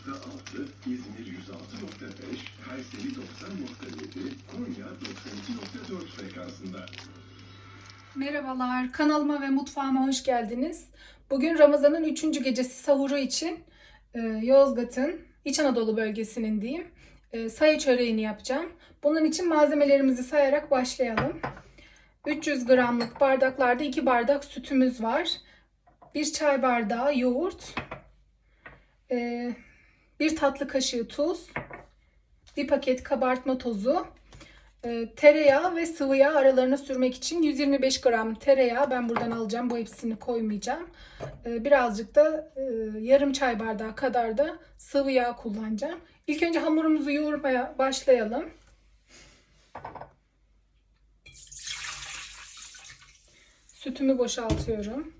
İzmir 106.5, Kayseri 90.7, Konya 92.4 frekansında. Merhabalar, kanalıma ve mutfağıma hoş geldiniz. Bugün Ramazan'ın 3. gecesi sahuru için e, Yozgat'ın İç Anadolu bölgesinin diyeyim e, sayı çöreğini yapacağım. Bunun için malzemelerimizi sayarak başlayalım. 300 gramlık bardaklarda 2 bardak sütümüz var. 1 çay bardağı yoğurt, e, 1 tatlı kaşığı tuz, 1 paket kabartma tozu, e, tereyağı ve sıvı yağ aralarına sürmek için 125 gram tereyağı ben buradan alacağım. Bu hepsini koymayacağım. E, birazcık da e, yarım çay bardağı kadar da sıvı yağ kullanacağım. İlk önce hamurumuzu yoğurmaya başlayalım. Sütümü boşaltıyorum.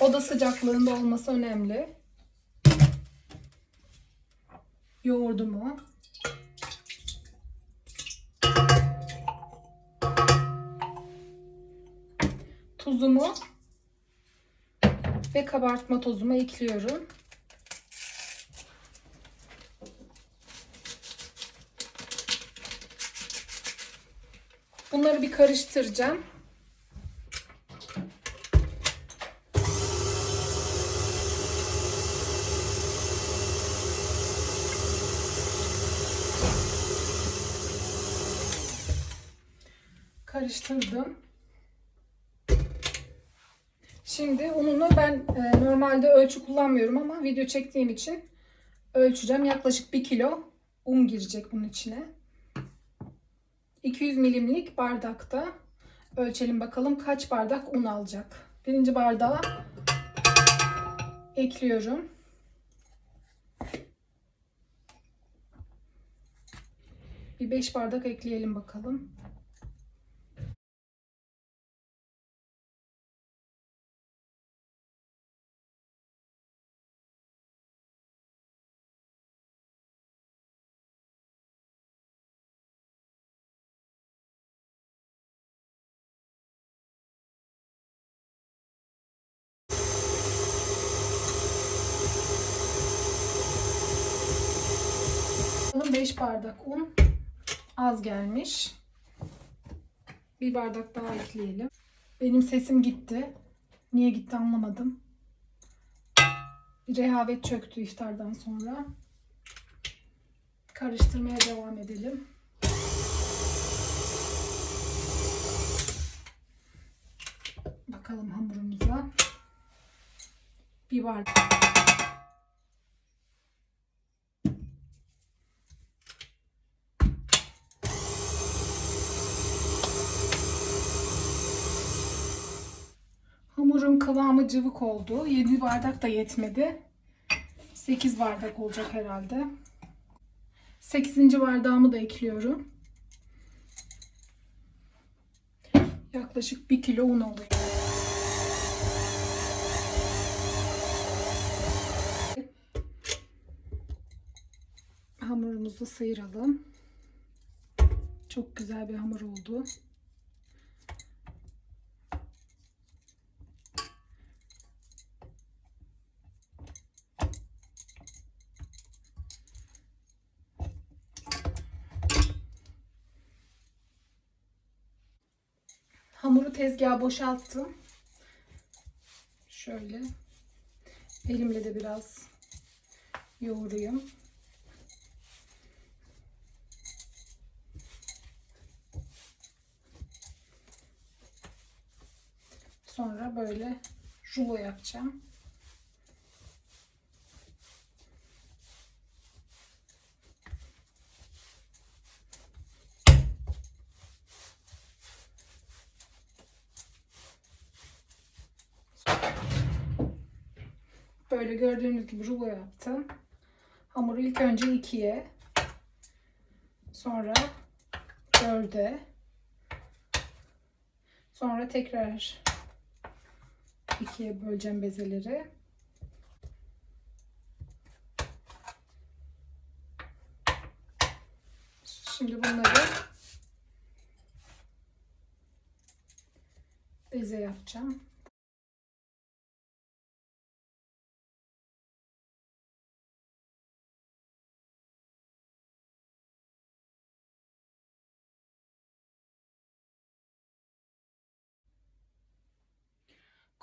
Oda sıcaklığında olması önemli. Yoğurdumu tuzumu ve kabartma tozumu ekliyorum. Bunları bir karıştıracağım. Karıştırdım. Şimdi ununu ben e, normalde ölçü kullanmıyorum ama video çektiğim için ölçeceğim. Yaklaşık 1 kilo un girecek bunun içine. 200 milimlik bardakta ölçelim bakalım kaç bardak un alacak. Birinci bardağı ekliyorum. Bir 5 bardak ekleyelim bakalım. Bakalım 5 bardak un az gelmiş. Bir bardak daha ekleyelim. Benim sesim gitti. Niye gitti anlamadım. Rehavet çöktü iftardan sonra. Karıştırmaya devam edelim. Bakalım hamurumuza. Bir bardak. Hamurun kıvamı cıvık oldu. 7 bardak da yetmedi. 8 bardak olacak herhalde. 8. bardağımı da ekliyorum. Yaklaşık 1 kilo un oluyor. Hamurumuzu sıyıralım. Çok güzel bir hamur oldu. Hamuru tezgaha boşalttım. Şöyle elimle de biraz yoğurayım. Sonra böyle rulo yapacağım. Böyle gördüğünüz gibi rulo yaptım. Hamuru ilk önce ikiye, sonra dörde, sonra tekrar ikiye böleceğim bezeleri. Şimdi bunları beze yapacağım.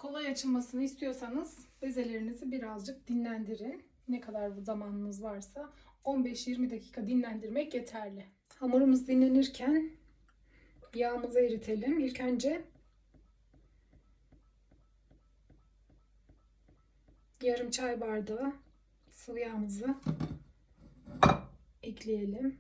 Kolay açılmasını istiyorsanız bezelerinizi birazcık dinlendirin. Ne kadar zamanınız varsa 15-20 dakika dinlendirmek yeterli. Hamurumuz dinlenirken yağımızı eritelim. İlk önce yarım çay bardağı sıvı yağımızı ekleyelim.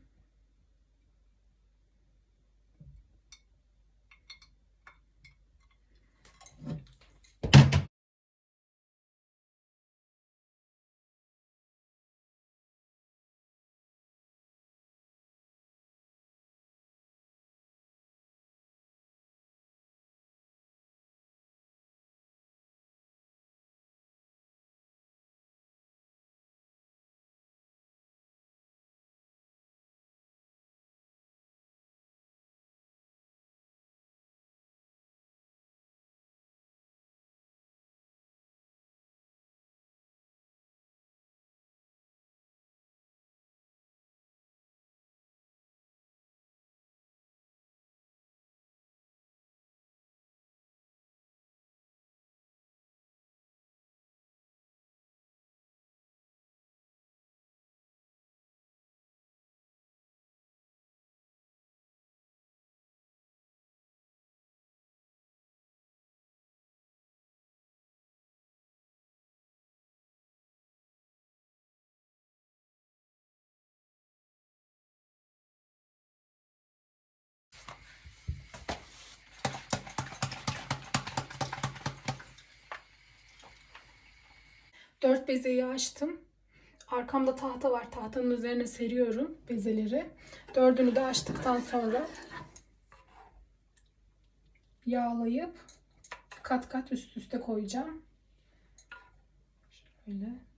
Dört bezeyi açtım. Arkamda tahta var. Tahtanın üzerine seriyorum bezeleri. Dördünü de açtıktan sonra yağlayıp kat kat üst üste koyacağım. Şöyle.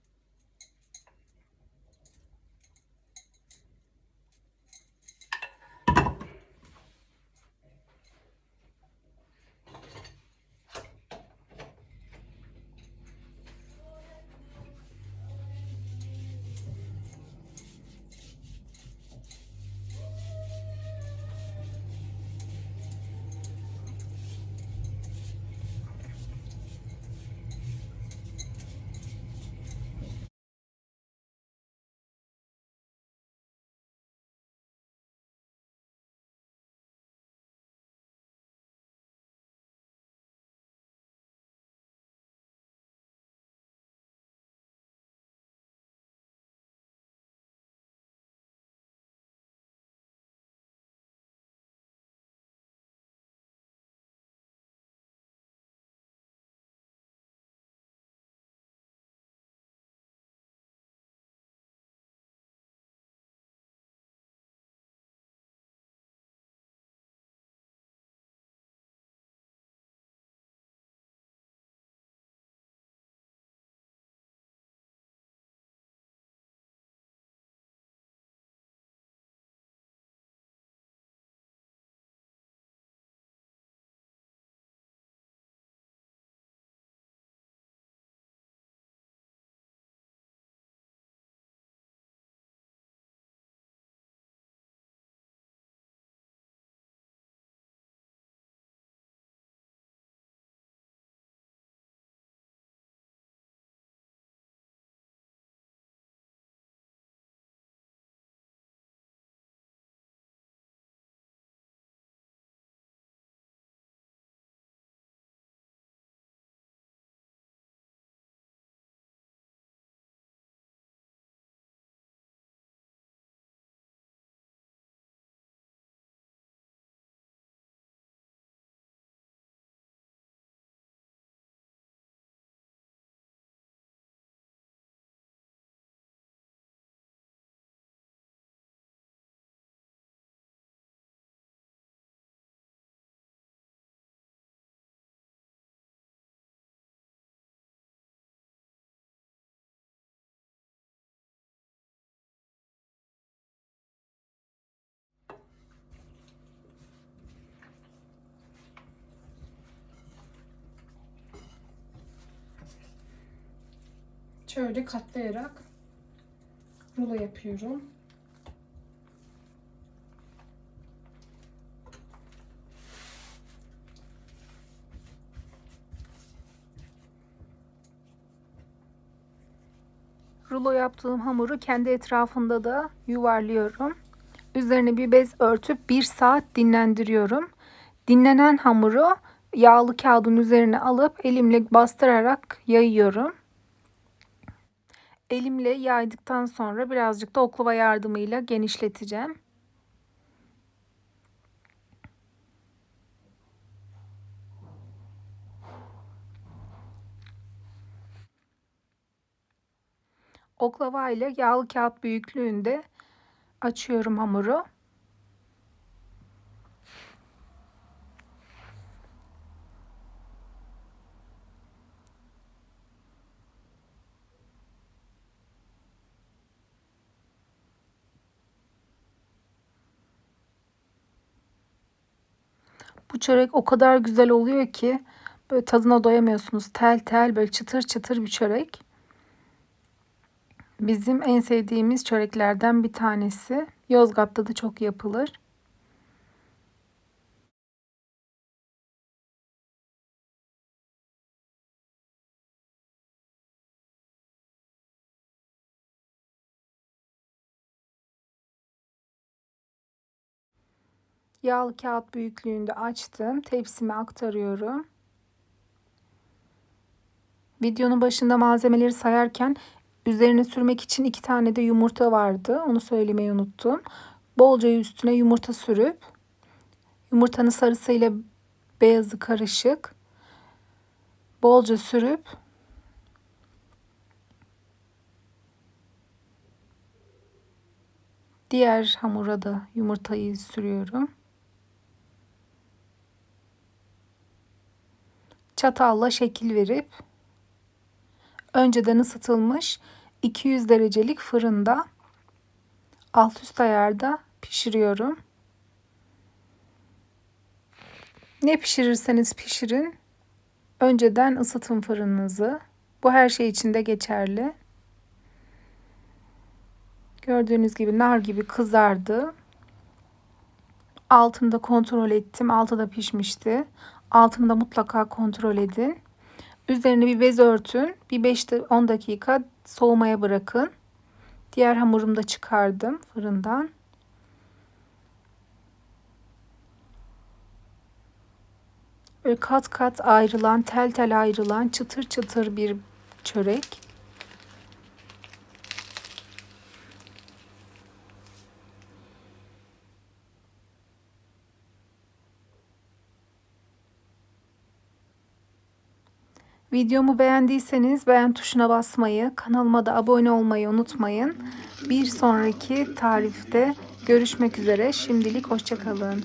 şöyle katlayarak rulo yapıyorum. Rulo yaptığım hamuru kendi etrafında da yuvarlıyorum. Üzerine bir bez örtüp bir saat dinlendiriyorum. Dinlenen hamuru yağlı kağıdın üzerine alıp elimle bastırarak yayıyorum. Elimle yaydıktan sonra birazcık da oklava yardımıyla genişleteceğim. Oklava ile yağlı kağıt büyüklüğünde açıyorum hamuru. Bu çörek o kadar güzel oluyor ki böyle tadına doyamıyorsunuz. Tel tel böyle çıtır çıtır bir çörek. Bizim en sevdiğimiz çöreklerden bir tanesi. Yozgat'ta da çok yapılır. Yağlı kağıt büyüklüğünde açtım. Tepsime aktarıyorum. Videonun başında malzemeleri sayarken üzerine sürmek için iki tane de yumurta vardı. Onu söylemeyi unuttum. Bolca üstüne yumurta sürüp yumurtanın sarısıyla beyazı karışık bolca sürüp diğer hamura da yumurtayı sürüyorum. Çatalla şekil verip önceden ısıtılmış 200 derecelik fırında alt üst ayarda pişiriyorum. Ne pişirirseniz pişirin. Önceden ısıtın fırınınızı. Bu her şey için de geçerli. Gördüğünüz gibi nar gibi kızardı. Altını da kontrol ettim. Altı da pişmişti. Altını da mutlaka kontrol edin. Üzerine bir bez örtün. Bir 5-10 dakika soğumaya bırakın. Diğer hamurumu da çıkardım fırından. Böyle kat kat ayrılan, tel tel ayrılan, çıtır çıtır bir çörek. Videomu beğendiyseniz beğen tuşuna basmayı, kanalıma da abone olmayı unutmayın. Bir sonraki tarifte görüşmek üzere. Şimdilik hoşçakalın.